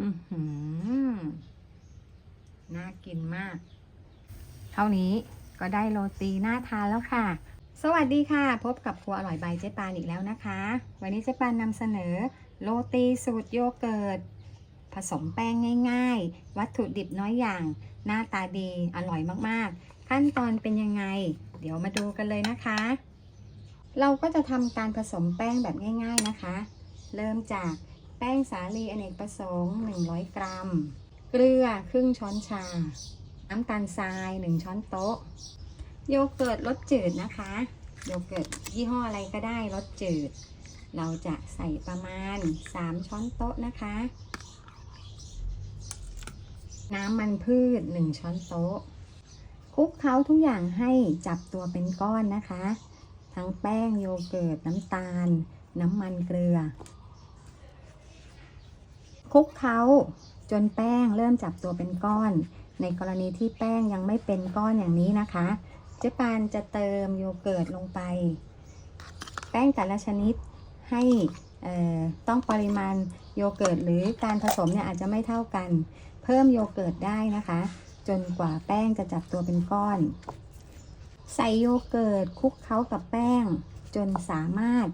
อือหือ น่ากินมาก เท่านี้ก็ได้โรตีน่าทานแล้วค่ะ สวัสดีค่ะ พบกับครัวอร่อยใบเจ๊ปานอีกแล้วนะคะ วันนี้เจ๊ปานนำเสนอ โรตีสูตรโยเกิร์ตผสมแป้งง่าย ๆ วัตถุดิบน้อยอย่าง หน้าตาดีอร่อยมากๆ ขั้นตอนเป็นยังไง เดี๋ยวมาดูกันเลยนะคะ เราก็จะทำการผสมแป้งแบบง่าย ๆนะคะ เริ่มจาก แป้งสาลีอเนกประสงค์ 100 กรัม เกลือครึ่งช้อนชา น้ำตาลทราย 1 ช้อนโต๊ะ โยเกิร์ตรสจืดนะคะ โยเกิร์ตยี่ห้ออะไรก็ได้รสจืด เราจะใส่ประมาณ 3 ช้อนโต๊ะนะคะ น้ำมันพืช 1 ช้อนโต๊ะคลุกเคล้าทุกอย่างให้จับตัวเป็นก้อนนะคะ ทั้งแป้งโยเกิร์ตน้ำตาล น้ำมันเกลือ คลุกเคล้าจนแป้งเริ่มจับตัวเป็นก้อน ในกรณีที่แป้งยังไม่เป็นก้อนอย่างนี้นะคะ เจ๊ปานจะเติมโยเกิร์ตลงไป แป้งแต่ละชนิดให้ต้องปริมาณโยเกิร์ตหรือการผสมเนี่ยอาจจะไม่เท่ากัน เพิ่มโยเกิร์ตได้นะคะ จนกว่าแป้งจะจับตัวเป็นก้อน ใส่โยเกิร์ตคลุกเคล้ากับแป้ง จนสามารถ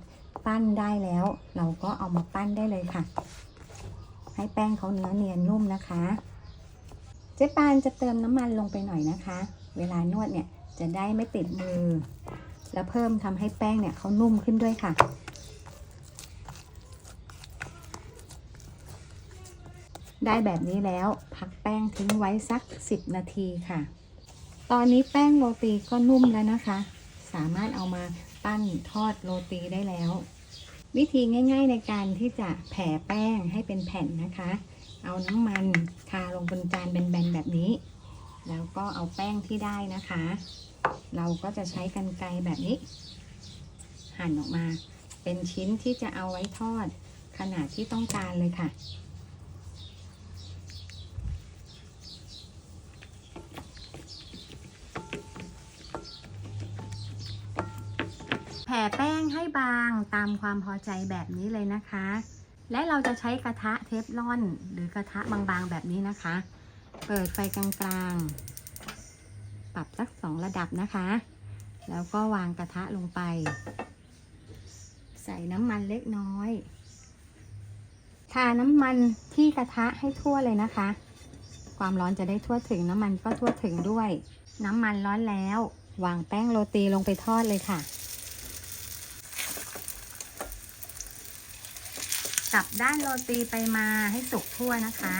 ปั้นได้แล้ว เราก็เอามาปั้นได้เลยค่ะ ให้แป้งเขาเนื้อเนียนนุ่มนะคะ เจ๊ปานจะเติมน้ำมันลงไปหน่อยนะคะ เวลานวดเนี่ยจะได้ไม่ติดมือ แล้วเพิ่มทำให้แป้งเนี่ยเขานุ่มขึ้นด้วยค่ะได้แบบนี้แล้วพักแป้งทิ้งไว้สัก 10 นาทีค่ะ ตอนนี้แป้งโรตีก็นุ่มแล้วนะคะ สามารถเอามาปั้นทอดโรตีได้แล้ว วิธีง่าย ๆ ในการที่จะแผ่แป้งให้เป็นแผ่นนะคะ เอาน้ำมันทาลงบนจานแบนๆแบบนี้ แล้วก็เอาแป้งที่ได้นะคะ เราก็จะใช้กันไกรแบบนี้ หั่นออกมา เป็นชิ้นที่จะเอาไว้ทอดขนาดที่ต้องการเลยค่ะ แผ่แป้งให้บางตามความพอใจแบบนี้เลยนะคะ และเราจะใช้กระทะเทฟลอน หรือกระทะบางๆแบบนี้นะคะ เปิดไฟกลางๆ ปรับสักสองระดับนะคะ แล้วก็วางกระทะลงไป ใส่น้ำมันเล็กน้อย ทาน้ำมันที่กระทะให้ทั่วเลยนะคะ ความร้อนจะได้ทั่วถึงน้ำมันก็ทั่วถึงด้วย น้ำมันร้อนแล้ววางแป้งโรตีลงไปทอดเลยค่ะ กลับด้านโรตีไปมาให้สุกทั่วนะคะ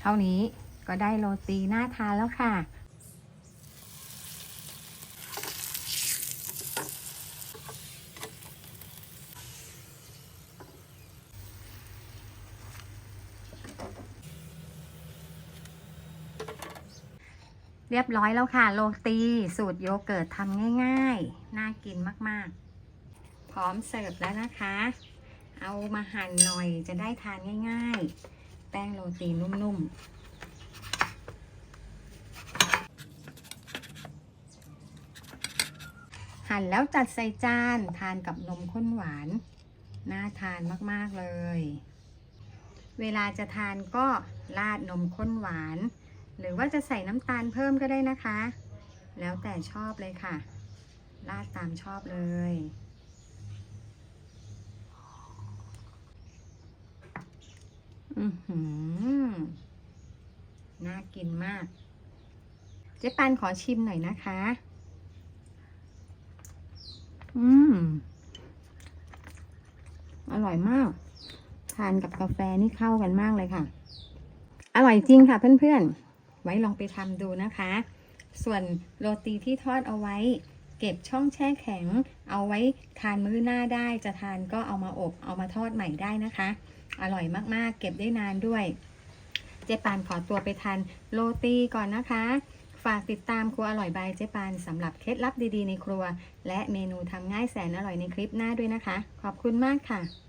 เท่านี้ก็ได้โรตีน่าทานแล้วค่ะ เรียบร้อยแล้วค่ะ โรตีสูตรโยเกิร์ตทำง่ายๆ น่ากินมากๆ พร้อมเสิร์ฟแล้วนะคะ เอามาหั่นหน่อยจะได้ทานง่ายๆ แป้งโรตีนุ่มๆหั่นแล้วจัดใส่จานทานกับนมข้นหวาน น่าทานมาก ๆ เลย เวลาจะทานก็ราดนมข้นหวาน หรือว่าจะใส่น้ำตาลเพิ่มก็ได้นะคะ แล้วแต่ชอบเลยค่ะ ราดตามชอบเลย อือหือ น่ากินมาก เจ๊ปันขอชิมหน่อยนะคะ อืม อร่อยมาก ทานกับกาแฟนี่เข้ากันมากเลยค่ะ อร่อยจริงค่ะเพื่อนๆ ไว้ลองไปทำดูนะคะ ส่วนโรตีที่ทอดเอาไว้ เก็บช่องแช่แข็ง เอาไว้ทานมื้อหน้าได้ จะทานก็เอามาอบเอามาทอดใหม่ได้นะคะ อร่อยมากๆ เก็บได้นานด้วย เจ๊ปานขอตัวไปทานโรตีก่อนนะคะฝากติดตามครัวอร่อยบายเจ๊ปานสำหรับเคล็ดลับดีๆในครัว และเมนูทำง่ายแสนอร่อยในคลิปหน้าด้วยนะคะ ขอบคุณมากค่ะ